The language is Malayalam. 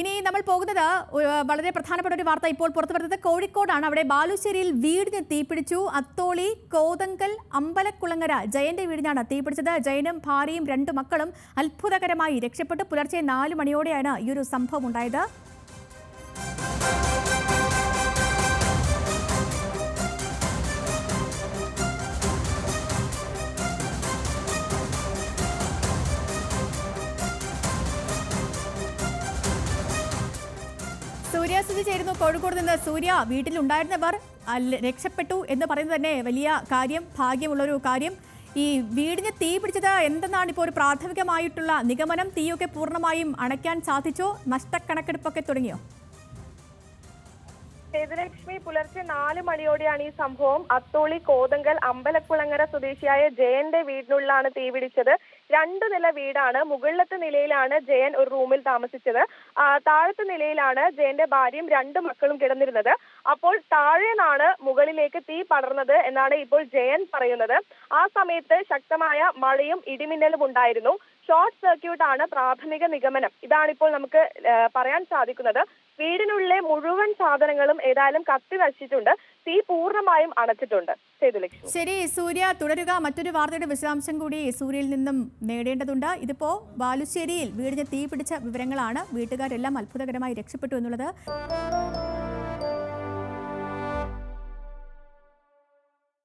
ഇനി നമ്മൾ പോകുന്നത് വളരെ പ്രധാനപ്പെട്ട ഒരു വാർത്ത ഇപ്പോൾ പുറത്തു വരുന്നത് കോഴിക്കോടാണ്. അവിടെ ബാലുശ്ശേരിയിൽ വീടിന് തീപിടിച്ചു. അത്തോളി കോതങ്കൽ അമ്പലക്കുളങ്ങര ജയന്റെ വീടിനാണ് തീപിടിച്ചത്. ജയനും ഭാര്യയും രണ്ടു മക്കളും അത്ഭുതകരമായി രക്ഷപ്പെട്ടു. പുലർച്ചെ നാല് മണിയോടെയാണ് ഈ ഒരു സംഭവം ഉണ്ടായത്. സൂര്യ സ്ഥിതി ചേരുന്നു കോഴിക്കോട് നിന്ന്. സൂര്യ വീട്ടിലുണ്ടായിരുന്നവർ രക്ഷപ്പെട്ടു എന്ന് പറയുന്നത് തന്നെ വലിയ കാര്യം ഭാഗ്യമുള്ളൊരു കാര്യം. ഈ വീടിന് തീ പിടിച്ചത് എന്തെന്നാണ് ഇപ്പോൾ ഒരു പ്രാഥമികമായിട്ടുള്ള നിഗമനം? തീയൊക്കെ പൂർണമായും അണയ്ക്കാൻ സാധിച്ചോ? നഷ്ടക്കണക്കെടുപ്പൊക്കെ തുടങ്ങിയോ? സേതുലക്ഷ്മി പുലർച്ചെ നാല് മണിയോടെയാണ് ഈ സംഭവം. അത്തോളി കോതങ്കൽ അമ്പലക്കുളങ്ങര സ്വദേശിയായ ജയന്റെ വീടിനുള്ളിലാണ് തീപിടിച്ചത് രണ്ട് നില വീടാണ്. മുകളിലത്തെ നിലയിലാണ് ജയൻ ഒരു റൂമിൽ താമസിച്ചത്. താഴത്തെ നിലയിലാണ് ജയന്റെ ഭാര്യയും രണ്ട് മക്കളും കിടന്നിരുന്നത്. അപ്പോൾ താഴെ നിന്നാണ് മുകളിലേക്ക് തീ പടർന്നത് എന്നാണ് ഇപ്പോൾ ജയൻ പറയുന്നത്. ആ സമയത്ത് ശക്തമായ മഴയും ഇടിമിന്നലും ഉണ്ടായിരുന്നു. ഷോർട്ട് സർക്യൂട്ട് ആണ് പ്രാഥമിക നിഗമനം. ഇതാണ് ഇപ്പോൾ നമുക്ക് പറയാൻ സാധിക്കുന്നത്. വീടിനുള്ളിലെ മുഴുവൻ സാധനങ്ങളും ഏതായാലും കത്തി നശിച്ചിട്ടുണ്ട്. തീ പൂർണമായും അണച്ചിട്ടുണ്ട്. ശരി സൂര്യ തുടരുക. മറ്റൊരു വാർത്തയുടെ വിശദാംശം കൂടി സൂര്യയിൽ നിന്നും നേടേണ്ടതുണ്ട്. ഇതിപ്പോ ബാലുശ്ശേരിയിൽ വീടിന് തീ പിടിച്ച വിവരങ്ങളാണ് വീട്ടുകാരെല്ലാം അത്ഭുതകരമായി രക്ഷപ്പെട്ടു എന്നുള്ളത്.